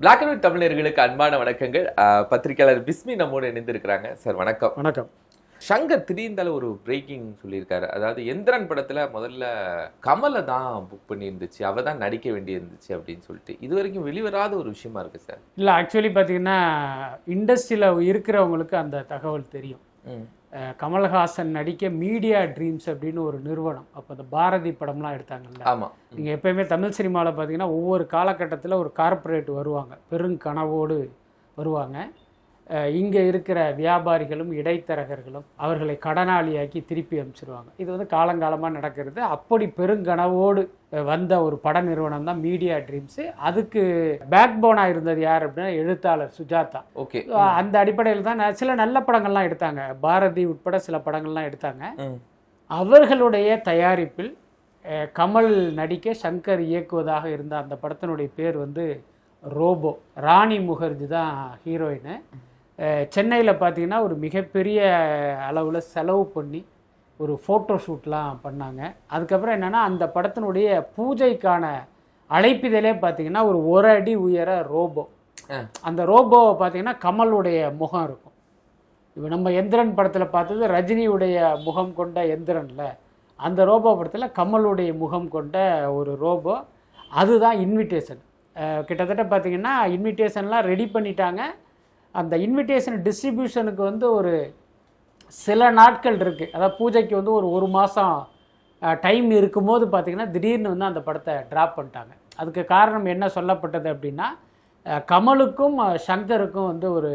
Black and white தமிழர்களுக்கு அன்பான வணக்கங்கள். அஹ், பத்திரிக்கையாளர் பிஸ்மி நம்மோடு இணைந்திருக்கிறாங்க. சார் வணக்கம். வணக்கம். சங்கர் திடீர்ந்தால ஒரு பிரேக்கிங் சொல்லியிருக்காரு. அதாவது எந்திரன் படத்துல முதல்ல கமலை தான் புக் பண்ணியிருந்துச்சு அவ தான் நடிக்க வேண்டியிருந்துச்சு அப்படின்னு சொல்லிட்டு. இது வரைக்கும் வெளிவராத ஒரு விஷயமா இருக்கு சார்? இல்லை ஆக்சுவலி பார்த்தீங்கன்னா இண்டஸ்ட்ரியில் இருக்கிறவங்களுக்கு அந்த தகவல் தெரியும். கமல்ஹாசன் நடிக்க மீடியா ட்ரீம்ஸ் அப்படின்னு ஒரு நிறுவனம். அப்போ இந்த பாரதி படம்லாம் எடுத்தாங்கல்ல. ஆமா. நீங்கள் எப்பயுமே தமிழ் சினிமாவில் பார்த்தீங்கன்னா ஒவ்வொரு காலகட்டத்தில் ஒரு கார்ப்பரேட் வருவாங்க. பெருங்கனவோடு வருவாங்க. இங்கே இருக்கிற வியாபாரிகளும் இடைத்தரகர்களும் அவர்களை கடனாளியாக்கி திருப்பி அனுப்பிச்சிருவாங்க இது வந்து காலங்காலமாக நடக்கிறது. அப்படி பெருங்கனவோடு வந்த ஒரு பட நிறுவனம் தான் மீடியா ட்ரீம்ஸு. அதுக்கு பேக் போனாக இருந்தது யார் அப்படின்னா எழுத்தாளர் சுஜாதா. ஓகே. அந்த அடிப்படையில் தான் சில நல்ல படங்கள்லாம் எடுத்தாங்க. பாரதி உட்பட சில படங்கள்லாம் எடுத்தாங்க. அவர்களுடைய தயாரிப்பில் கமல் நடிக்க சங்கர் இயக்குவதாக இருந்த அந்த படத்தினுடைய பேர் வந்து ரோபோ. ராணி முகர்ஜி தான் ஹீரோயின் சென்னையில் பார்த்தீங்கன்னா ஒரு மிகப்பெரிய அளவில் செலவு பண்ணி ஒரு ஃபோட்டோ ஷூட்லாம் பண்ணாங்க. அதுக்கப்புறம் என்னென்னா அந்த படத்தினுடைய பூஜைக்கான அழைப்பிதழே பார்த்தீங்கன்னா ஒரு ஒரு அடி உயர ரோபோ. அந்த ரோபோவை பார்த்தீங்கன்னா கமலுடைய முகம் இருக்கும். இப்போ நம்ம எந்திரன் படத்தில் பார்த்தது ரஜினியுடைய முகம் கொண்ட எந்திரன்ல அந்த ரோபோ படத்தில் கமலுடைய முகம் கொண்ட ஒரு ரோபோ. அதுதான் இன்விடேஷன் கிட்டத்தட்ட பார்த்தீங்கன்னா இன்விடேஷன்லாம் ரெடி பண்ணிட்டாங்க. அந்த இன்விடேஷன் டிஸ்ட்ரிபியூஷனுக்கு வந்து ஒரு சில நாட்கள் இருக்குது அதாவது பூஜைக்கு வந்து ஒரு ஒரு மாதம் டைம் இருக்கும்போது பார்த்தீங்கன்னா திடீர்னு வந்து அந்த படத்தை ட்ராப் பண்ணிட்டாங்க. அதுக்கு காரணம் என்ன சொல்லப்பட்டது அப்படின்னா கமலுக்கும் சங்கருக்கும் வந்து ஒரு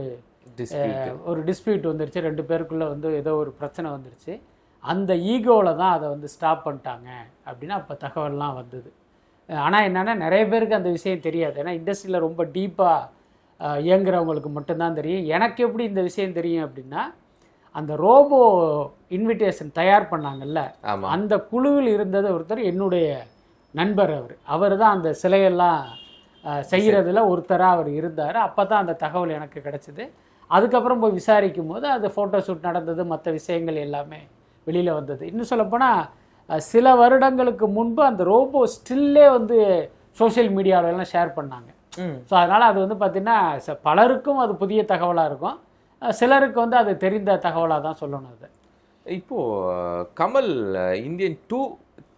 ஒரு டிஸ்பியூட் வந்துருச்சு. ரெண்டு பேருக்குள்ளே வந்து ஏதோ ஒரு பிரச்சனை வந்துருச்சு. அந்த ஈகோவில் தான் அதை வந்து ஸ்டாப் பண்ணிட்டாங்க அப்படின்னு அப்போ தகவல்லாம் வந்தது. ஆனால் என்னென்னா நிறைய பேருக்கு அந்த விஷயம் தெரியாது. ஏன்னா இண்டஸ்ட்ரியில் ரொம்ப டீப்பாக இயங்குறவங்களுக்கு மட்டும்தான் தெரியும். எனக்கு எப்படி இந்த விஷயம் தெரியும் அப்படின்னா அந்த ரோபோ இன்விடேஷன் தயார் பண்ணாங்கல்ல அந்த குழுவில் இருந்தது ஒருத்தர் என்னுடைய நண்பர் அவர். அவர் தான் அந்த சிலையெல்லாம் அஹ், செய்யறதுல ஒருத்தராக அவர் இருந்தார். அப்போ தான் அந்த தகவல் எனக்கு கிடைச்சிது. அதுக்கப்புறம் போய் விசாரிக்கும் போது அது ஃபோட்டோ ஷூட் நடந்தது மற்ற விஷயங்கள் எல்லாமே வெளியில் வந்தது. இன்னும் சொல்லப்போனால் சில வருடங்களுக்கு முன்பு அந்த ரோபோ ஸ்டில்லே வந்து சோஷியல் மீடியாவிலலாம் ஷேர் பண்ணாங்க. ஸோ அதனால் அது வந்து பார்த்திங்கன்னா பலருக்கும் அது புதிய தகவலாக இருக்கும். சிலருக்கு வந்து அது தெரிந்த தகவலாக தான் சொல்லணும் அது. இப்போ கமல் இந்தியன் டூ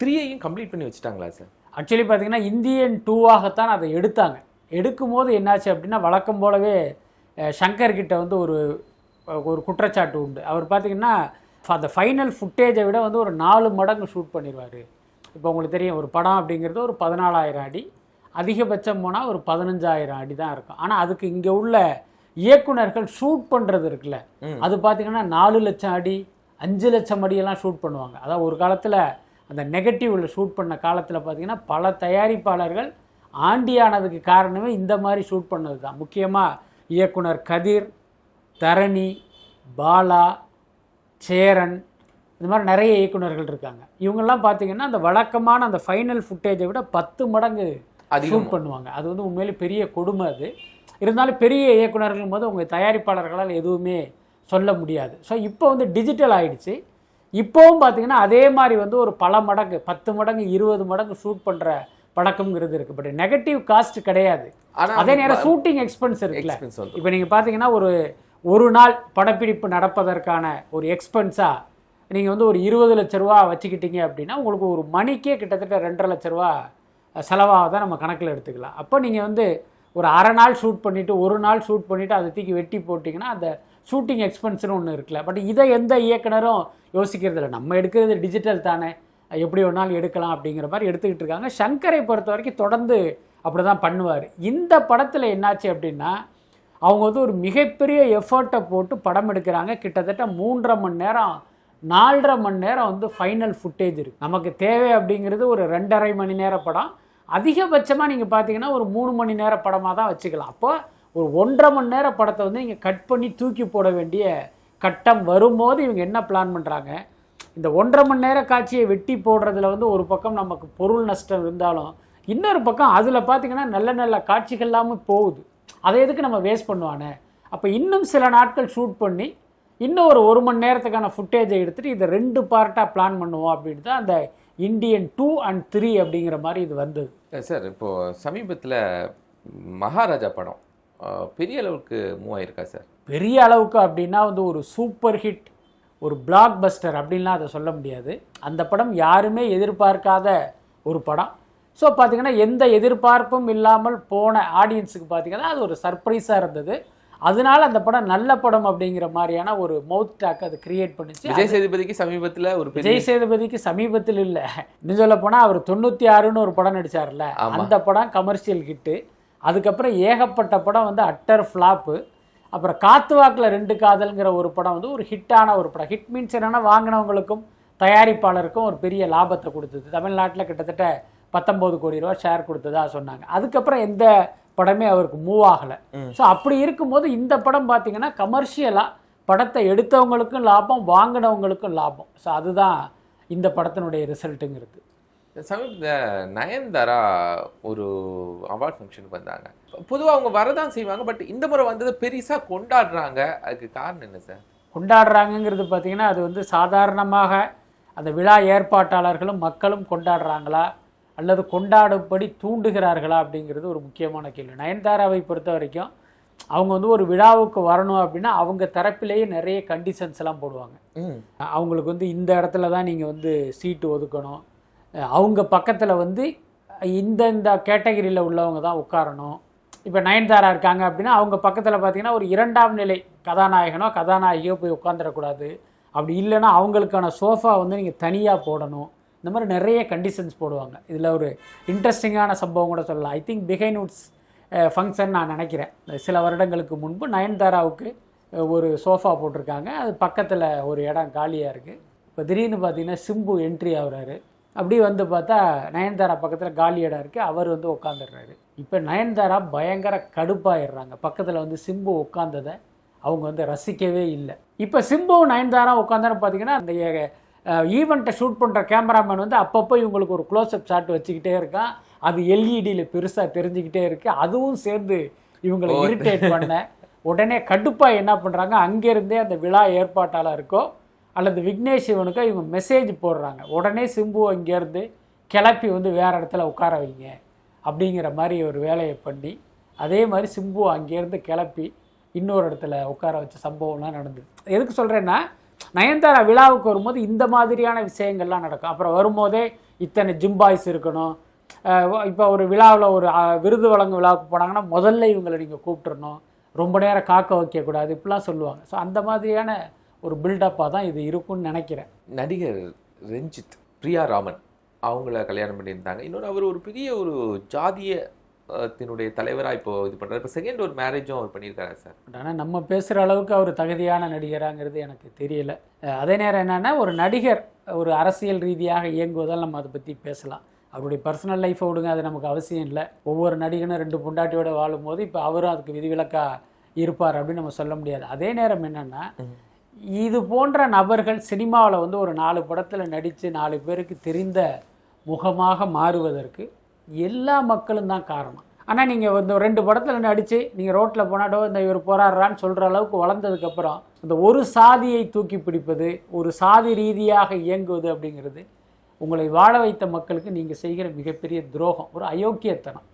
த்ரீயையும் கம்ப்ளீட் பண்ணி வச்சுட்டாங்களா சார்? ஆக்சுவலி பார்த்தீங்கன்னா இந்தியன் டூவாகத்தான் அதை எடுத்தாங்க. எடுக்கும்போது என்னாச்சு அப்படின்னா வழக்கம் போலவே அஹ், சங்கர் கிட்ட வந்து ஒரு ஒரு குற்றச்சாட்டு உண்டு. அவர் பார்த்தீங்கன்னா அந்த ஃபைனல் ஃபுட்டேஜை விட வந்து ஒரு நாலு மடங்கு ஷூட் பண்ணிடுவார் இப்போ உங்களுக்கு தெரியும் ஒரு படம் அப்படிங்கிறது ஒரு பதினாலாயிரம் அடி. அதிகபட்சம் போனால் ஒரு பதினஞ்சாயிரம் அடி தான் இருக்கும். ஆனால் அதுக்கு இங்கே உள்ள இயக்குனர்கள் ஷூட் பண்ணுறது இருக்குல்ல. அது பார்த்தீங்கன்னா நாலு லட்சம் அடி அஞ்சு லட்சம் அடியெல்லாம் ஷூட் பண்ணுவாங்க. அதாவது ஒரு காலத்தில் அந்த நெகட்டிவில் ஷூட் பண்ண காலத்தில் பார்த்தீங்கன்னா பல தயாரிப்பாளர்கள் ஆண்டியானதுக்கு காரணமே இந்த மாதிரி ஷூட் பண்ணது தான் முக்கியமாக இயக்குனர் கதிர் தரணி பாலா சேரன் இந்த மாதிரி நிறைய இயக்குனர்கள் இருக்காங்க. இவங்கெல்லாம் பார்த்தீங்கன்னா அந்த வழக்கமான அந்த ஃபைனல் ஃபுட்டேஜை விட பத்து மடங்கு அதிகம். ஷூட் பண்ணுவாங்க. அது வந்து உண்மையிலே பெரிய கொடுமை அது. இருந்தாலும் பெரிய இயக்குனர்கள் போது உங்கள் தயாரிப்பாளர்களால் எதுவுமே சொல்ல முடியாது. ஸோ இப்போ வந்து டிஜிட்டல் ஆயிடுச்சு. இப்போவும் பார்த்தீங்கன்னா அதே மாதிரி வந்து ஒரு பல மடங்கு பத்து மடங்கு இருபது மடங்கு ஷூட் பண்ணுற பழக்கம்ங்கிறது இருக்குது பட் நெகட்டிவ் காஸ்ட் கிடையாது. அதே நேரம் ஷூட்டிங் எக்ஸ்பென்ஸ் இருக்குல்ல. இப்போ நீங்கள் பார்த்தீங்கன்னா ஒரு ஒரு நாள் படப்பிடிப்பு நடப்பதற்கான ஒரு எக்ஸ்பென்ஸாக நீங்கள் வந்து ஒரு இருபது லட்ச ரூபா வச்சுக்கிட்டீங்க அப்படின்னா உங்களுக்கு ஒரு மணிக்கே கிட்டத்தட்ட ரெண்டரை லட்ச ரூபா செலவாக தான் நம்ம கணக்கில் எடுத்துக்கலாம். அப்போ நீங்கள் வந்து ஒரு அரை நாள் ஷூட் பண்ணிவிட்டு ஒரு நாள் ஷூட் பண்ணிவிட்டு அதை தூக்கி வெட்டி போட்டிங்கன்னா அந்த ஷூட்டிங் எக்ஸ்பென்ஸ்னு ஒன்று இருக்குல்ல. பட் இதை எந்த இயக்குனரும் யோசிக்கிறது இல்லை. நம்ம எடுக்கிறது டிஜிட்டல் தானே. எப்படி வேணாலும் எடுக்கலாம் அப்படிங்கிற மாதிரி எடுத்துக்கிட்டு இருக்காங்க. சங்கரை பொறுத்த வரைக்கும் தொடர்ந்து அப்படி தான் பண்ணுவார். இந்த படத்தில் என்னாச்சு அப்படின்னா அவங்க வந்து ஒரு மிகப்பெரிய எஃபர்ட்டை போட்டு படம் எடுக்கிறாங்க. கிட்டத்தட்ட மூன்றரை மணி நேரம் நாலரை மணி நேரம் வந்து ஃபைனல் ஃபுட்டேஜ் இருக்குது நமக்கு தேவை அப்படிங்கிறது ஒரு ரெண்டரை மணி நேர படம். அதிகபட்சமாக நீங்கள் பார்த்தீங்கன்னா ஒரு மூணு மணி நேர படமாக தான் வச்சுக்கலாம். அப்போ ஒரு ஒன்றரை மணி நேர படத்தை வந்து நீங்கள் கட் பண்ணி தூக்கி போட வேண்டிய கட்டம் வரும்போது இவங்க என்ன பிளான் பண்ணுறாங்க இந்த ஒன்றரை மணி நேர காட்சியை வெட்டி போடுறதுல வந்து ஒரு பக்கம் நமக்கு பொருள் நஷ்டம் இருந்தாலும் இன்னொரு பக்கம் அதில் பார்த்தீங்கன்னா நல்ல நல்ல காட்சிகள் இல்லாமல் போகுது. அதை எதுக்கு நம்ம வேஸ்ட் பண்ணுவானே? அப்போ இன்னும் சில நாட்கள் ஷூட் பண்ணி இன்னும் ஒரு ஒரு மணி நேரத்துக்கான ஃபுட்டேஜை எடுத்துகிட்டு இதை ரெண்டு பார்ட்டாக பிளான் பண்ணுவோம் அப்படின்னு தான் அந்த இந்தியன் டூ அண்ட் த்ரீ அப்படிங்கிற மாதிரி இது வந்தது. சார் இப்போ சமீபத்தில் மகாராஜா படம் பெரிய அளவுக்கு மூவ் ஆயிருக்கா சார்? பெரிய அளவுக்கு அப்படின்னா வந்து ஒரு சூப்பர் ஹிட் ஒரு பிளாக் பஸ்டர் அப்படின்லாம் அதை சொல்ல முடியாது. அந்த படம் யாருமே எதிர்பார்க்காத ஒரு படம். ஸோ பார்த்தீங்கன்னா எந்த எதிர்பார்ப்பும் இல்லாமல் போன ஆடியன்ஸுக்கு பார்த்தீங்கன்னா அது ஒரு சர்ப்ரைஸாக இருந்தது. அதனால அந்த படம் நல்ல படம் அப்படிங்கிற மாதிரியான ஒரு மவுத் டாக் அது கிரியேட் பண்ணிச்சு. விஜய் சேதுபதிக்கு சமீபத்துல ஒரு விஜய் சேதுபதிக்கு சமீபத்தில் இல்லை. இன்னும் சொல்ல போனால் அவர் தொண்ணூற்றி ஆறுன்னு ஒரு படம் நடிச்சார்ல ஆமா. அந்த படம் கமர்ஷியல் ஹிட்டு அதுக்கப்புறம் ஏகப்பட்ட படம் வந்து அட்டர் ஃப்ளாப்பு அப்புறம் காத்து வாக்கில் ரெண்டு காதல்ங்கிற ஒரு படம் வந்து ஒரு ஹிட்டான ஒரு படம். ஹிட் மீன்ஸ் என்னன்னா வாங்கினவங்களுக்கும் தயாரிப்பாளருக்கும் ஒரு பெரிய லாபத்தை கொடுத்தது. தமிழ்நாட்டில் கிட்டத்தட்ட பத்தொம்போது கோடி ரூபா ஷேர் கொடுத்ததா சொன்னாங்க. அதுக்கப்புறம் எந்த படமே அவருக்கு மூவ் ஆகலை. ஸோ அப்படி இருக்கும்போது இந்த படம் பார்த்தீங்கன்னா கமர்ஷியலாக படத்தை எடுத்தவங்களுக்கும் லாபம் வாங்கினவங்களுக்கும் லாபம். ஸோ அதுதான் இந்த படத்தினுடைய ரிசல்ட்டுங்கிறது சமீபத்தில் நயன்தாரா ஒரு அவார்ட் ஃபங்க்ஷனுக்கு வந்தாங்க. பொதுவா அவங்க வரதான் செய்வாங்க பட் இந்த முறை வந்ததை பெருசா கொண்டாடுறாங்க. அதுக்கு காரணம் என்ன சார் கொண்டாடுறாங்கங்கிறது பார்த்தீங்கன்னா அது வந்து சாதாரணமாக அந்த விழா ஏற்பாட்டாளர்களும் மக்களும் கொண்டாடுறாங்களா? அல்லது கொண்டாடும்படி தூண்டுகிறார்களா அப்படிங்கிறது ஒரு முக்கியமான கேள்வி. நயன்தாராவை பொறுத்த வரைக்கும் அவங்க வந்து ஒரு விழாவுக்கு வரணும் அப்படின்னா அவங்க தரப்பிலேயே நிறைய கண்டிஷன்ஸ் எல்லாம் போடுவாங்க. அவங்களுக்கு வந்து இந்த இடத்துல தான் நீங்கள் வந்து சீட்டு ஒதுக்கணும். அவங்க பக்கத்தில் வந்து இந்த இந்த கேட்டகரியில் உள்ளவங்க தான் உட்காரணும். இப்போ நயன்தாரா இருக்காங்க அப்படின்னா அவங்க பக்கத்தில் பார்த்தீங்கன்னா ஒரு இரண்டாம் நிலை கதாநாயகனோ கதாநாயகியோ போய் உட்காந்துடக்கூடாது அப்படி இல்லைன்னா அவங்களுக்கான சோஃபா வந்து நீங்கள் தனியாக போடணும். இந்த மாதிரி நிறைய கண்டிஷன்ஸ் போடுவாங்க. இதில் ஒரு இன்ட்ரெஸ்டிங்கான சம்பவம் கூட சொல்லலாம். I think begin woods function நான் நினைக்கிறேன். சில வருடங்களுக்கு முன்பு நயன்தாராவுக்கு ஒரு சோஃபா போட்டிருக்காங்க. அது பக்கத்தில் ஒரு இடம் காலியாக இருக்குது இப்போ திடீர்னு பார்த்தீங்கன்னா சிம்பு என்ட்ரி ஆகுறாரு. அப்படி வந்து பார்த்தா நயன்தாரா பக்கத்தில் காலி இடம் இருக்குது அவர் வந்து உட்காந்துடுறாரு இப்போ நயன்தாரா பயங்கர கடுப்பாயிடுறாங்க. பக்கத்தில் வந்து சிம்பு உட்காந்ததை அவங்க வந்து ரசிக்கவே இல்லை. இப்போ சிம்பு நயன்தாரா உட்காந்தான்னு பார்த்தீங்கன்னா அந்த ஈவெண்ட்டை ஷூட் பண்ணுற கேமராமேன் வந்து அப்பப்போ இவங்களுக்கு ஒரு க்ளோஸ்அப் ஷாட் வச்சுக்கிட்டே இருக்கான். அது எல்இடியில் பெருசாக தெரிஞ்சுக்கிட்டே இருக்கு. அதுவும் சேர்ந்து இவங்களை. இரிட்டேட் பண்ண. உடனே கடுப்பாக என்ன பண்ணுறாங்க அங்கேருந்தே அந்த விழா ஏற்பாட்டாளருக்கோ அல்லது விக்னேஷ் சிவனுக்கோ இவங்க மெசேஜ் போடுறாங்க. உடனே சிம்பு அங்கேருந்து கிளப்பி வந்து வேற இடத்துல உட்கார வைங்க அப்படிங்கிற மாதிரி ஒரு வேலையை பண்ணி அதே மாதிரி சிம்பு அங்கேருந்து கிளப்பி இன்னொரு இடத்துல உட்கார வச்ச சம்பவம்லாம் நடந்தது. எதுக்கு சொல்கிறேன்னா நயன்தாரா விழாவுக்கு வரும்போது இந்த மாதிரியான விஷயங்கள்லாம் நடக்கும். அப்புறம் வரும்போதே இத்தனை ஜிம்பாய்ஸ் இருக்கணும். இப்போ ஒரு விழாவில் ஒரு விருது வழங்கும் விழாவுக்கு போனாங்கன்னா முதல்ல இவங்களை நீங்கள் கூப்பிட்டுருணும் ரொம்ப நேரம் காக்க வைக்கக்கூடாது இப்படிலாம் சொல்லுவாங்க. ஸோ அந்த மாதிரியான ஒரு பில்டப்பாக தான் இது இருக்கும்னு நினைக்கிறேன். நடிகர் ரஞ்சித் பிரியா ராமன் அவங்கள கல்யாணம் பண்ணியிருந்தாங்க. இன்னொரு அவர் ஒரு பெரிய ஒரு ஜாதிய தினுடைய தலைவராக இப்போ இது பண்ணுறாரு இப்போ செகண்ட் ஒரு மேரேஜும் அவர் பண்ணியிருக்காரு சார்? பட் ஆனால் நம்ம பேசுகிற அளவுக்கு அவர் தகுதியான நடிகராங்கிறது எனக்கு தெரியல. அதே நேரம் என்னென்னா ஒரு நடிகர் ஒரு அரசியல் ரீதியாக இயங்குவதால் நம்ம அதை பற்றி பேசலாம். அவருடைய பர்சனல் லைஃப்பை விடுங்க அது நமக்கு அவசியம் இல்லை. ஒவ்வொரு நடிகனும் ரெண்டு பொண்டாட்டியோட வாழும்போது இப்போ அவரும் அதுக்கு விதிவிலக்கா இருப்பார் அப்படின்னு நம்ம சொல்ல முடியாது. அதே நேரம் என்னென்னா இது போன்ற நபர்கள் சினிமாவில் வந்து ஒரு நாலு படத்தில் நடித்து நாலு பேருக்கு தெரிந்த முகமாக மாறுவதற்கு எல்லா மக்களும் தான் காரணம். ஆனால் நீங்கள் இந்த ரெண்டு படத்தில் நடித்து நீங்கள் ரோட்டில் போனாடோ இந்த இவர் போராடுறான்னு சொல்கிற அளவுக்கு வளர்ந்ததுக்கப்புறம் இந்த ஒரு சாதியை தூக்கி பிடிப்பது ஒரு சாதி ரீதியாக இயங்குவது அப்படிங்கிறது உங்களை வாழ வைத்த மக்களுக்கு நீங்கள் செய்கிற மிகப்பெரிய துரோகம் ஒரு அயோக்கியத்தனம்.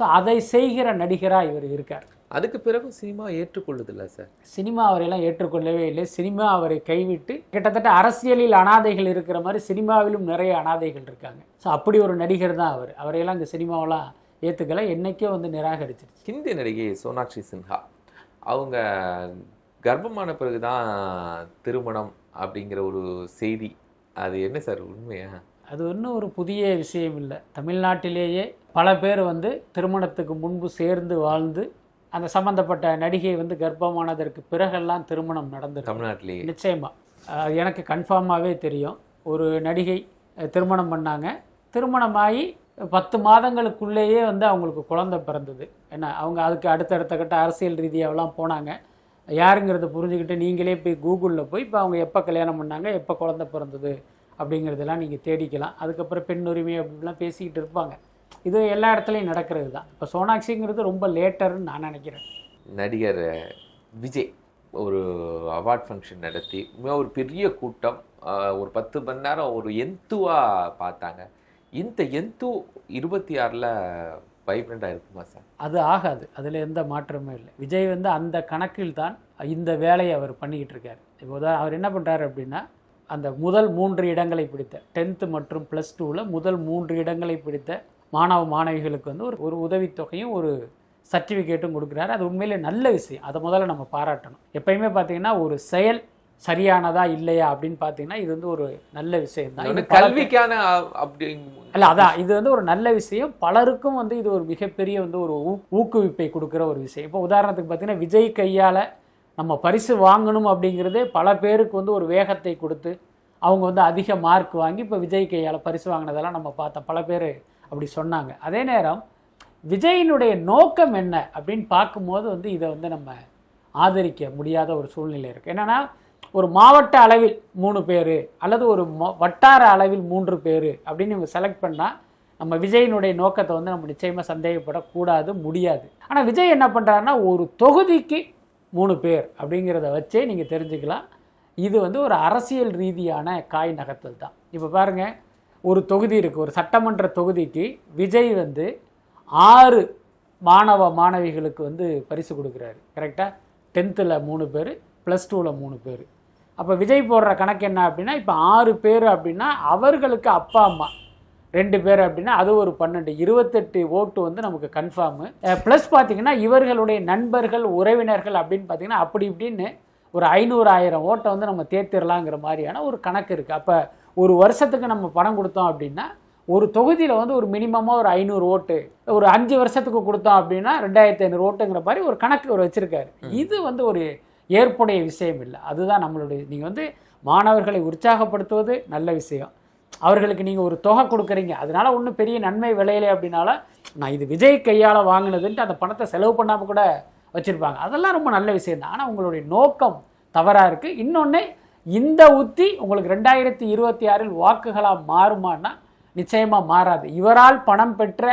ஸோ அதை செய்கிற நடிகராக இவர் இருக்கார். அதுக்கு பிறகு சினிமா ஏற்றுக்கொள்ளுதில்ல சார். சினிமா அவரையெல்லாம் ஏற்றுக்கொள்ளவே இல்லை. சினிமா அவரை கைவிட்டு கிட்டத்தட்ட அரசியலில் அனாதைகள் இருக்கிற மாதிரி சினிமாவிலும் நிறைய அனாதைகள் இருக்காங்க. ஸோ அப்படி ஒரு நடிகர் தான் அவர். அவரையெல்லாம் இந்த சினிமாவெல்லாம் ஏற்றுக்கல என்னைக்கோ வந்து நிராகரிச்சிருச்சு. ஹிந்தி நடிகை சோனாக்ஷி சின்ஹா. அவங்க கர்ப்பமான பிறகு தான் திருமணம் அப்படிங்கிற ஒரு செய்தி. அது என்ன சார் உண்மையா? அது ஒன்றும் ஒரு புதிய விஷயம் இல்லை. தமிழ்நாட்டிலேயே பல பேர் வந்து திருமணத்துக்கு முன்பு சேர்ந்து வாழ்ந்து அந்த சம்பந்தப்பட்ட நடிகை வந்து கர்ப்பமானதற்கு பிறகெல்லாம் திருமணம் நடந்திருக்கு. தமிழ்நாட்டிலேயே. நிச்சயமா. அஹ் எனக்கு கன்ஃபார்மாகவே தெரியும். ஒரு நடிகை திருமணம் பண்ணாங்க. திருமணமாகி பத்து மாதங்களுக்குள்ளேயே வந்து அவங்களுக்கு குழந்தை பிறந்தது. என்ன அவங்க அதுக்கு அடுத்தடுத்த கட்ட அரசியல் ரீதியாகலாம் போனாங்க. யாருங்கிறத புரிஞ்சுக்கிட்டு நீங்களே போய் கூகுளில் போய் இப்போ அவங்க எப்போ கல்யாணம் பண்ணாங்க எப்போ குழந்தை பிறந்தது அப்படிங்கிறதெல்லாம் நீங்கள் தேடிக்கலாம். அதுக்கப்புறம் பெண் உரிமை அப்படிலாம் பேசிக்கிட்டு இருப்பாங்க. இது எல்லா இடத்துலையும் நடக்கிறது தான். இப்போ சோனாக்ஷிங்கிறது ரொம்ப லேட்டர்னு நான் நினைக்கிறேன். நடிகர் விஜய் ஒரு அவார்ட் ஃபங்க்ஷன் நடத்தி ஒரு பெரிய கூட்டம் ஒரு பத்து மணி நேரம் ஒரு எந்துவா பார்த்தாங்க. இந்த எந்து இருபத்தி ஆறில் வைப்ரண்டாக இருக்குமா சார்? அது ஆகாது. அதில் எந்த மாற்றமும் இல்லை. விஜய் வந்து அந்த கணக்கில் தான் இந்த வேலையை அவர் பண்ணிக்கிட்டு இருக்காரு. இப்போ அவர் என்ன பண்ணுறாரு அப்படின்னா அந்த முதல் மூன்று இடங்களை பிடித்த டென்த்து மற்றும் ப்ளஸ் டூவில் முதல் மூன்று இடங்களை பிடித்த மாணவ மாணவிகளுக்கு வந்து ஒரு ஒரு உதவித்தொகையும் ஒரு சர்டிஃபிகேட்டும் கொடுக்குறாரு. அது உண்மையிலே நல்ல விஷயம். அதை முதல்ல நம்ம பாராட்டணும். எப்பயுமே பார்த்தீங்கன்னா ஒரு செயல் சரியானதா இல்லையா அப்படின்னு பார்த்தீங்கன்னா இது வந்து ஒரு நல்ல விஷயம் தான் கல்விக்கான அப்படி அல்ல அதான். இது வந்து ஒரு நல்ல விஷயம். பலருக்கும் வந்து இது ஒரு மிகப்பெரிய வந்து ஒரு ஊ- ஊக்குவிப்பை கொடுக்குற ஒரு விஷயம். இப்போ உதாரணத்துக்கு பார்த்தீங்கன்னா விஜய் கையால் நம்ம பரிசு வாங்கணும் அப்படிங்கிறதே பல பேருக்கு வந்து ஒரு வேகத்தை கொடுத்து அவங்க வந்து அதிக மார்க் வாங்கி இப்போ விஜய் கையால் பரிசு வாங்கினதெல்லாம் நம்ம பார்த்தோம் பல பேர் அப்படி சொன்னாங்க. அதே நேரம் விஜயினுடைய நோக்கம் என்ன அப்படின்னு பார்க்கும்போது வந்து இதை வந்து நம்ம ஆதரிக்க முடியாத ஒரு சூழ்நிலை இருக்குது என்னென்னா ஒரு மாவட்ட அளவில் மூணு பேர் அல்லது ஒரு மொ- வட்டார அளவில் மூன்று பேர் அப்படின்னு இவங்க செலக்ட் பண்ணால் நம்ம விஜயினுடைய நோக்கத்தை வந்து நம்ம நிச்சயமாக சந்தேகப்படக்கூடாது முடியாது. ஆனால் விஜய் என்ன பண்ணுறாருன்னா ஒரு தொகுதிக்கு மூணு பேர் அப்படிங்கிறத வச்சே நீங்கள் தெரிஞ்சுக்கலாம். இது வந்து ஒரு அரசியல் ரீதியான காய் நகர்த்தல் தான். இப்போ பாருங்கள் ஒரு தொகுதி இருக்குது ஒரு சட்டமன்ற தொகுதிக்கு விஜய் வந்து ஆறு மாணவ மாணவிகளுக்கு வந்து பரிசு கொடுக்குறாரு. கரெக்டாக டென்த்தில் மூணு பேர் ப்ளஸ் டூவில் மூணு பேர். அப்போ விஜய் போடுற கணக்கு என்ன அப்படின்னா இப்போ ஆறு பேர் அப்படின்னா அவர்களுக்கு அப்பா அம்மா. ரெண்டு பேர் அப்படின்னா அது ஒரு பன்னெண்டு. இருபத்தெட்டு ஓட்டு வந்து நமக்கு கன்ஃபார்மு ப்ளஸ் பார்த்தீங்கன்னா இவர்களுடைய நண்பர்கள் உறவினர்கள் அப்படின்னு பார்த்தீங்கன்னா அப்படி இப்படின்னு ஒரு ஐநூறு ஆயிரம் ஓட்டை வந்து நம்ம தேர்த்திடலாங்கிற மாதிரியான ஒரு கணக்கு இருக்குது அப்போ ஒரு வருஷத்துக்கு நம்ம பணம் கொடுத்தோம் அப்படின்னா ஒரு தொகுதியில் வந்து ஒரு மினிமமாக ஒரு ஐநூறு ஓட்டு ஒரு அஞ்சு வருஷத்துக்கு கொடுத்தோம் அப்படின்னா ரெண்டாயிரத்தி ஐநூறு ஓட்டுங்கிற மாதிரி ஒரு கணக்கு ஒரு வச்சுருக்காரு. இது வந்து ஒரு ஏற்புடைய விஷயம் இல்லை. அதுதான் நம்மளுடைய நீங்கள் வந்து மாணவர்களை உற்சாகப்படுத்துவது நல்ல விஷயம். அவர்களுக்கு நீங்கள் ஒரு தொகை கொடுக்குறீங்க. அதனால ஒன்றும் பெரிய நன்மை விளையலை அப்படின்னால நான் இது விஜய் கையால் வாங்கினதுன்ட்டு அந்த பணத்தை செலவு பண்ணாமல் கூட வச்சுருப்பாங்க. அதெல்லாம் ரொம்ப நல்ல விஷயம் தான் ஆனால் உங்களுடைய நோக்கம் தவறாக இருக்குது இன்னொன்று இந்த உத்தி உங்களுக்கு ரெண்டாயிரத்தி இருபத்தி ஆறில் வாக்குகளாக மாறுமான்னா நிச்சயமாக மாறாது. இவரால் பணம் பெற்ற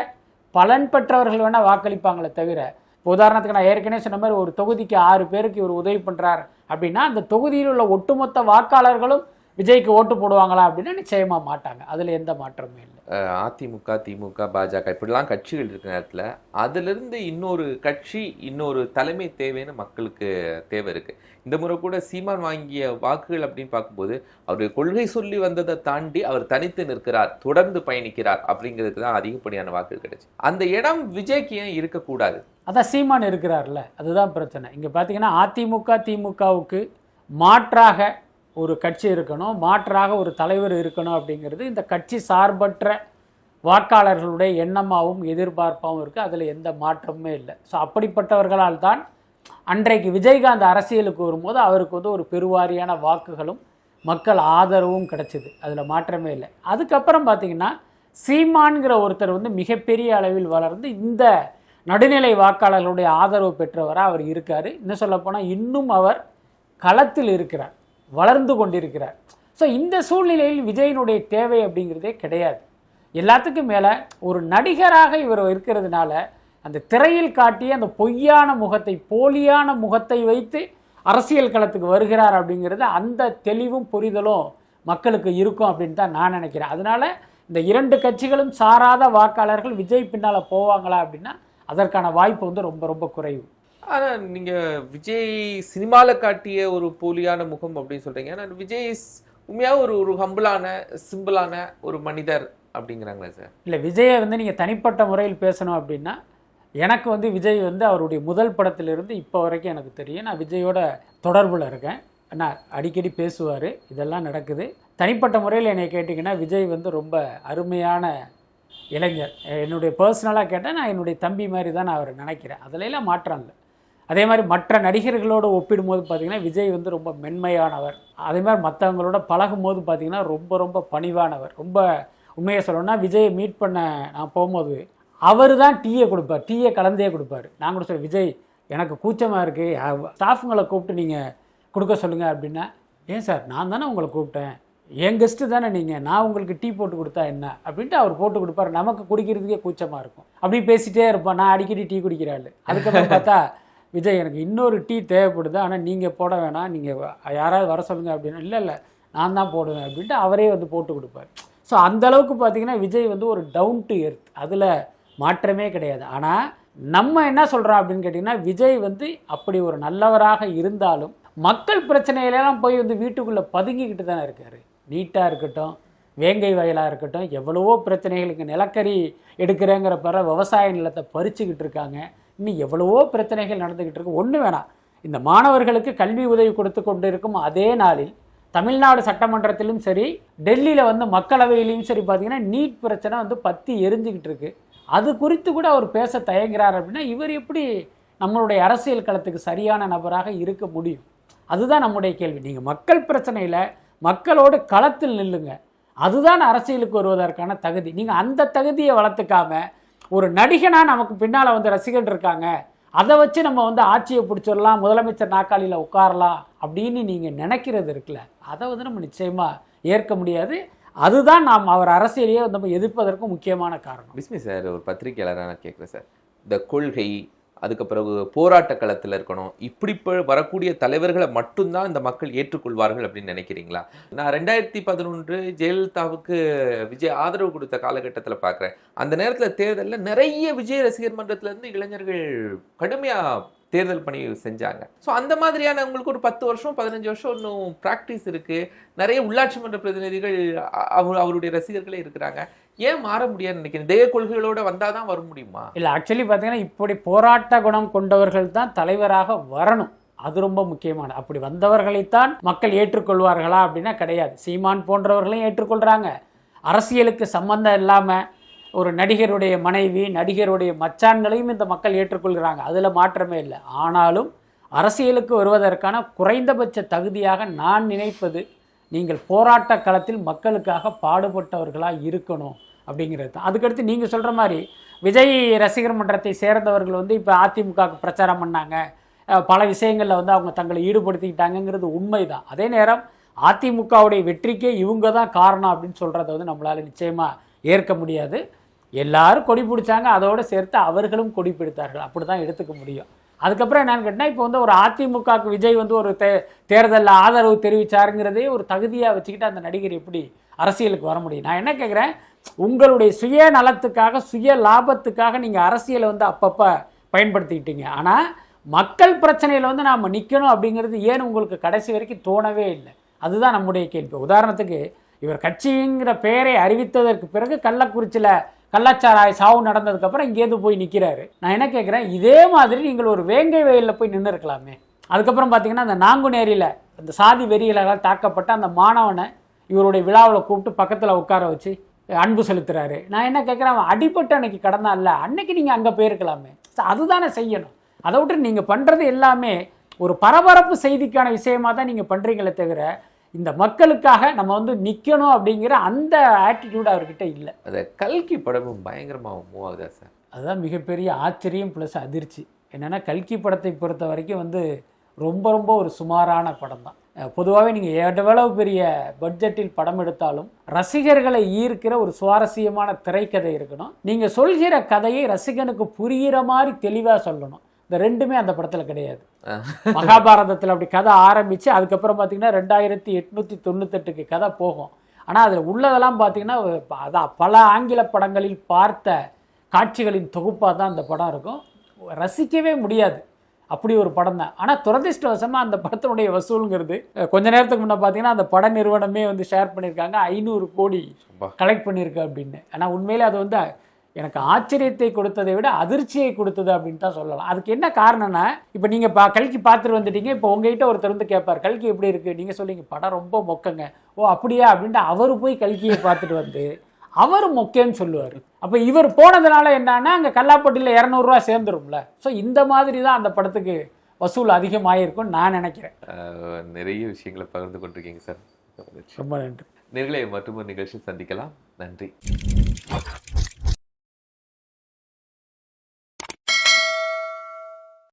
பலன் பெற்றவர்கள் வேணால் வாக்களிப்பாங்களே தவிர இப்போ உதாரணத்துக்கு நான் ஏற்கனவே சொன்ன மாதிரி ஒரு தொகுதிக்கு ஆறு பேருக்கு இவர் உதவி பண்ணுறார் அப்படின்னா அந்த தொகுதியில் உள்ள ஒட்டுமொத்த வாக்காளர்களும் விஜய்க்கு ஓட்டு போடுவாங்களா அப்படின்னா நிச்சயமாக மாட்டாங்க. அதில் எந்த மாற்றமும் இல்லை. அதிமுக திமுக பாஜக இப்படிலாம் கட்சிகள் இருக்கிற நேரத்தில் அதிலிருந்து இன்னொரு கட்சி இன்னொரு தலைமை தேவைன்னு மக்களுக்கு தேவை இருக்கு. இந்த முறை கூட சீமான் வாங்கிய வாக்குகள் அப்படின்னு பார்க்கும்போது அவருடைய கொள்கை சொல்லி வந்ததை தாண்டி அவர் தனித்து நிற்கிறார் தொடர்ந்து பயணிக்கிறார் அப்படிங்கிறதுக்கு தான் அதிகப்படியான வாக்குகள் கிடைச்சு. அந்த இடம் விஜய்க்கு ஏன் இருக்கக்கூடாது? அதான் சீமான் இருக்கிறார்ல அதுதான் பிரச்சனை. இங்கே பார்த்தீங்கன்னா அதிமுக திமுகவுக்கு மாற்றாக ஒரு கட்சி இருக்கணும் மாற்றாக ஒரு தலைவர் இருக்கணும் அப்படிங்கிறது இந்த கட்சி சார்பற்ற வாக்காளர்களுடைய எண்ணமாகவும் எதிர்பார்ப்பாகவும் இருக்குது அதில் எந்த மாற்றமுமே இல்லை. ஸோ அப்படிப்பட்டவர்களால் தான் அன்றைக்கு விஜயகாந்த் அரசியலுக்கு வரும்போது அவருக்கு வந்து ஒரு பெருவாரியான வாக்குகளும் மக்கள் ஆதரவும் கிடச்சிது. அதில் மாற்றமே இல்லை. அதுக்கப்புறம் பார்த்தீங்கன்னா சீமான்கிற ஒருத்தர் வந்து மிகப்பெரிய அளவில் வளர்ந்து இந்த நடுநிலை வாக்காளர்களுடைய ஆதரவு பெற்றவராக அவர் இருக்கார். இன்னும் சொல்லப்போனால் இன்னும் அவர் களத்தில் இருக்கிறார். வளர்ந்து கொண்டிருக்கிறார். ஸோ இந்த சூழ்நிலையில் விஜயனுடைய தேவை அப்படிங்கிறதே கிடையாது. எல்லாத்துக்கும் மேலே ஒரு நடிகராக இவர் இருக்கிறதுனால அந்த திரையில் காட்டிய அந்த பொய்யான முகத்தை போலியான முகத்தை வைத்து அரசியல் களத்துக்கு வருகிறார் அப்படிங்கிறது அந்த தெளிவும் புரிதலும் மக்களுக்கு இருக்கும் அப்படின்னு தான் நான் நினைக்கிறேன். அதனால் இந்த இரண்டு கட்சிகளும் சாராத வாக்காளர்கள் விஜய் பின்னால் போவாங்களா அப்படின்னா அதற்கான வாய்ப்பு வந்து ரொம்ப ரொம்ப குறைவு. ஆனால் நீங்கள் விஜய் சினிமாவில் காட்டிய ஒரு போலியான முகம் அப்படின்னு சொல்கிறீங்க ஆனால் விஜய் உண்மையாக ஒரு ஒரு ஹம்பிளான சிம்பிளான ஒரு மனிதர் அப்படிங்கிறாங்களே சார் இல்லை விஜயை வந்து நீங்கள் தனிப்பட்ட முறையில் பேசணும் அப்படின்னா எனக்கு வந்து விஜய் வந்து அவருடைய முதல் படத்திலிருந்து இப்போ வரைக்கும் எனக்கு தெரியும். நான் விஜயோட தொடர்பில் இருக்கேன். நான் அடிக்கடி பேசுவார். இதெல்லாம் நடக்குது. தனிப்பட்ட முறையில் என்னை கேட்டிங்கன்னா விஜய் வந்து ரொம்ப அருமையான இளைஞர். என்னுடைய பர்சனலாக கேட்டால் நான் என்னுடைய தம்பி மாதிரி தான் நான் அவரை நினைக்கிறேன். அதுல மாற்றம் இல்லை. அதே மாதிரி மற்ற நடிகர்களோடு ஒப்பிடும்போது பார்த்திங்கன்னா விஜய் வந்து ரொம்ப மென்மையானவர். அதே மாதிரி மற்றவங்களோட பழகும் போது பார்த்தீங்கன்னா ரொம்ப ரொம்ப பணிவானவர். ரொம்ப உண்மையை சொல்லணும்னா விஜயை மீட் பண்ண நான் போகும்போது அவர் தான் டீயை கொடுப்பார். டீயை கலந்தே கொடுப்பார். நான் கூட சொல்ல விஜய் எனக்கு கூச்சமாக இருக்குது ஸ்டாஃபுங்களை கூப்பிட்டு நீங்கள் கொடுக்க சொல்லுங்கள் அப்படின்னா ஏன் சார்? நான் தானே உங்களை கூப்பிட்டேன். என் கெஸ்ட்டு தானே நீங்கள் நான் உங்களுக்கு டீ போட்டு கொடுத்தா என்ன? அப்படின்ட்டு அவர் போட்டு கொடுப்பாரு. நமக்கு குடிக்கிறதுக்கே கூச்சமாக இருக்கும். அப்படி பேசிகிட்டே இருப்பான் நான் அடிக்கடி டீ குடிக்கிறாள் அதுக்கப்புறம் பார்த்தா விஜய் எனக்கு இன்னொரு டீ தேவைப்படுது ஆனால் நீங்கள் போட வேணாம் நீங்கள் யாராவது வர சொல்லுங்கள் அப்படின்னு இல்லை இல்லை நான் தான் போடுவேன் அப்படின்ட்டு அவரே வந்து போட்டு கொடுப்பார். ஸோ அந்த அளவுக்கு பார்த்தீங்கன்னா விஜய் வந்து ஒரு டவுன் டு எர்த் அதில் மாற்றமே கிடையாது. ஆனால் நம்ம என்ன சொல்கிறோம் அப்படின்னு கேட்டிங்கன்னா விஜய் வந்து அப்படி ஒரு நல்லவராக இருந்தாலும் மக்கள் பிரச்சனையிலலாம் போய் வந்து வீட்டுக்குள்ளே பதுங்கிக்கிட்டு தானே இருக்கார். நீட்டாக இருக்கட்டும் வேங்கை வயலாக இருக்கட்டும் எவ்வளவோ பிரச்சனைகளுக்கு நிலக்கரி எடுக்கிறேங்கிற பிற விவசாய நிலத்தை பறிச்சுக்கிட்டு இருக்காங்க. இன்னும் எவ்வளவோ பிரச்சனைகள் நடந்துக்கிட்டு இருக்கு. ஒன்று வேணாம். இந்த மாணவர்களுக்கு கல்வி உதவி கொடுத்து கொண்டு இருக்கும் அதே நாளில் தமிழ்நாடு சட்டமன்றத்திலும் சரி டெல்லியில் வந்து மக்களவையிலையும் சரி பார்த்தீங்கன்னா நீட் பிரச்சனை வந்து பற்றி எரிஞ்சுக்கிட்டு இருக்கு. அது குறித்து கூட அவர் பேச தயங்குறார் அப்படின்னா இவர் எப்படி நம்மளுடைய அரசியல் களத்துக்கு சரியான நபராக இருக்க முடியும்? அதுதான் நம்முடைய கேள்வி. நீங்கள் மக்கள் பிரச்சனையில் மக்களோடு களத்தில் நில்லுங்க. அதுதான் அரசியலுக்கு வருவதற்கான தகுதி. நீங்கள் அந்த தகுதியை வளர்த்துக்காம ஒரு நடிகனாக நமக்கு பின்னால் வந்து ரசிகர்கள் இருக்காங்க. அதை வச்சு நம்ம வந்து ஆட்சியை பிடிச்சிடலாம் முதலமைச்சர் நாற்காலியில் உட்காரலாம் அப்படின்னு நீங்கள் நினைக்கிறது இருக்குல்ல. அதை வந்து நம்ம நிச்சயமாக ஏற்க முடியாது. அதுதான் நாம் அவர் அரசியலையே வந்து நம்ம எதிர்ப்பதற்கும் முக்கியமான காரணம். பிஸ்மி சார் ஒரு பத்திரிகையாளராக நான் கேட்குறேன் சார். இந்த கொள்கை அதுக்கு பிறகு போராட்ட களத்தில் இருக்கணும். இப்படி வரக்கூடிய தலைவர்களை மட்டும்தான் இந்த மக்கள் ஏற்றுக்கொள்வார்கள் அப்படின்னு நினைக்கிறீங்களா? நான் ரெண்டாயிரத்தி பதினொன்று ஜெயலலிதாவுக்கு விஜய் ஆதரவு கொடுத்த காலகட்டத்தில் பார்க்குறேன் அந்த நேரத்தில் தேர்தலில் நிறைய விஜய் ரசிகர் மன்றத்திலேருந்து இளைஞர்கள் கடுமையாக தேர்தல் பணி செஞ்சாங்க. ஸோ அந்த மாதிரியான உங்களுக்கு ஒரு பத்து வருஷம் பதினஞ்சு வருஷம் இன்னும் ப்ராக்டிஸ் இருக்குது நிறைய உள்ளாட்சி மன்ற பிரதிநிதிகள் அவர் அவருடைய ரசிகர்களே இருக்கிறாங்க. ஏன் மாற முடியாது நினைக்கிறேன் இதே கொள்கைகளோட வந்தால் தான் வர முடியுமா? இல்லை ஆக்சுவலி பார்த்தீங்கன்னா இப்படி போராட்ட குணம் கொண்டவர்கள் தான் தலைவராக வரணும். அது ரொம்ப முக்கியமான அப்படி வந்தவர்களைத்தான் மக்கள் ஏற்றுக்கொள்வார்களா அப்படின்னா கிடையாது. சீமான் போன்றவர்களையும் ஏற்றுக்கொள்கிறாங்க அரசியலுக்கு சம்பந்தம் இல்லாமல் ஒரு நடிகருடைய மனைவி நடிகருடைய மச்சான்களையும் இந்த மக்கள் ஏற்றுக்கொள்கிறாங்க. அதில் மாற்றமே இல்லை. ஆனாலும் அரசியலுக்கு வருவதற்கான குறைந்தபட்ச தகுதியாக நான் நினைப்பது நீங்கள் போராட்ட களத்தில் மக்களுக்காக பாடுபட்டவர்களாக இருக்கணும். அப்படிங்கிறது. தான் அதுக்கடுத்து நீங்கள் சொல்கிற மாதிரி விஜய் ரசிகர் மன்றத்தை சேர்ந்தவர்கள் வந்து இப்போ அதிமுகவுக்கு பிரச்சாரம் பண்ணாங்க. பல விஷயங்களில் வந்து அவங்க தங்களை ஈடுபடுத்திக்கிட்டாங்கங்கிறது உண்மைதான். அதே நேரம் அதிமுகவுடைய வெற்றிக்கே இவங்க தான் காரணம் அப்படின்னு சொல்கிறத வந்து நம்மளால் நிச்சயமாக ஏற்க முடியாது. எல்லாரும் கொடி பிடிச்சாங்க அதோடு சேர்த்து அவர்களும் கொடி பிடித்தார்கள். அப்படி தான் எடுத்துக்க முடியும். அதுக்கப்புறம் என்னன்னு கேட்டால் இப்போ வந்து ஒரு அதிமுகவுக்கு விஜய் வந்து ஒரு தே தேர்தலில் ஆதரவு தெரிவிச்சாருங்கிறதே ஒரு தகுதியாக வச்சுக்கிட்டு அந்த நடிகர் எப்படி அரசியலுக்கு வர முடியும்? நான் என்ன கேட்குறேன் உங்களுடைய சுய நலத்துக்காக சுய லாபத்துக்காக நீங்கள் அரசியலை வந்து அப்பப்போ பயன்படுத்திக்கிட்டீங்க. ஆனால் மக்கள் பிரச்சனையில் வந்து நாம் நிற்கணும் அப்படிங்கிறது ஏன் உங்களுக்கு கடைசி வரைக்கும் தோணவே இல்லை? அதுதான் நம்முடைய கேள்வி. உதாரணத்துக்கு இவர் கட்சிங்கிற பெயரை அறிவித்ததற்கு பிறகு கள்ளக்குறிச்சியில் கள்ளச்சாராய சாவு நடந்ததுக்கப்புறம் இங்கேருந்து போய் நிற்கிறாரு நான் என்ன கேட்குறேன் இதே மாதிரி நீங்கள் ஒரு வேங்கை வயலில் போய் நின்று இருக்கலாமே. அதுக்கப்புறம் பார்த்தீங்கன்னா அந்த நாங்குநேரியில் அந்த சாதி வெறிகளால் தாக்கப்பட்ட அந்த மாணவனை இவருடைய விழாவில் கூப்பிட்டு பக்கத்தில் உட்கார வச்சு அன்பு செலுத்துறாரு. நான் என்ன கேட்குறேன் அவன் அடிபட்டு அன்னைக்கு கடந்தான்ல அன்னைக்கு நீங்கள் அங்கே போயிருக்கலாமே. அதுதானே செய்யணும். அதை விட்டு நீங்கள் பண்ணுறது எல்லாமே ஒரு பரபரப்பு செய்திக்கான விஷயமா தான் நீங்கள் பண்ணுறீங்களே தவிர இந்த மக்களுக்காக நம்ம வந்து நிற்கணும் அப்படிங்கிற அந்த ஆட்டிடியூட் அவர்கிட்ட இல்லை. அந்த கல்கி படமும் பயங்கரமாக மூவ் ஆகுதா சார் அதுதான் மிகப்பெரிய ஆச்சரியம் ப்ளஸ் அதிர்ச்சி. என்னென்னா கல்கி படத்தை பொறுத்த வரைக்கும் வந்து ரொம்ப ரொம்ப ஒரு சுமாரான படம் தான் பொதுவாகவே நீங்கள் எவ்வளவு பெரிய பட்ஜெட்டில் படம் எடுத்தாலும் ரசிகர்களை ஈர்க்கிற ஒரு சுவாரஸ்யமான திரைக்கதை இருக்கணும். நீங்கள் சொல்கிற கதையை ரசிகனுக்கு புரிகிற மாதிரி தெளிவாக சொல்லணும். இந்த ரெண்டுமே அந்த படத்தில் கிடையாது. மகாபாரதத்தில் அப்படி கதை ஆரம்பித்து அதுக்கப்புறம் பார்த்தீங்கன்னா ரெண்டாயிரத்தி எட்நூற்றி தொண்ணூத்தெட்டுக்கு கதை போகும். ஆனால் அதில் உள்ளதெல்லாம் பார்த்தீங்கன்னா அதான் பல ஆங்கில படங்களில் பார்த்த காட்சிகளின் தொகுப்பாக தான் அந்த படம் இருக்கும். ரசிக்கவே முடியாது. அப்படி ஒரு படம் தான். ஆனால் துரதிருஷ்டவசமாக அந்த படத்தினுடைய வசூலுங்கிறது கொஞ்ச நேரத்துக்கு முன்னே பார்த்தீங்கன்னா அந்த பட நிறுவனமே வந்து ஷேர் பண்ணியிருக்காங்க. ஐநூறு கோடி. கலெக்ட் பண்ணியிருக்கு அப்படின்னு. ஆனால் உண்மையிலே அது வந்து எனக்கு ஆச்சரியத்தை கொடுத்ததை விட அதிர்ச்சியை கொடுத்தது அப்படின்னு தான் சொல்லலாம். அதுக்கு என்ன காரணம்னா இப்போ நீங்கள் பா கல்கி பார்த்துட்டு வந்துட்டீங்க. இப்போ உங்ககிட்ட ஒருத்தர் வந்து கேட்பார் கல்கி எப்படி இருக்குது நீங்கள் சொல்லிங்க படம் ரொம்ப மொக்கங்க. ஓ அப்படியா? அப்படின்ட்டு அவர் போய் கல்கியை பார்த்துட்டு வந்து அவர் மொக்கேன்னு சொல்லுவார். அப்போ இவர் போனதுனால என்னன்னா அங்கே கல்லாப்பட்டியில் இரநூறுவா சேர்ந்துரும்ல. ஸோ இந்த மாதிரி தான் அந்த படத்துக்கு வசூல் அதிகமாயிருக்கும்னு நான் நினைக்கிறேன். நிறைய விஷயங்களை பகிர்ந்து கொண்டிருக்கீங்க சார். ரொம்ப நன்றி. நேர்களை மற்றொரு நிகழ்ச்சி சந்திக்கலாம். நன்றி.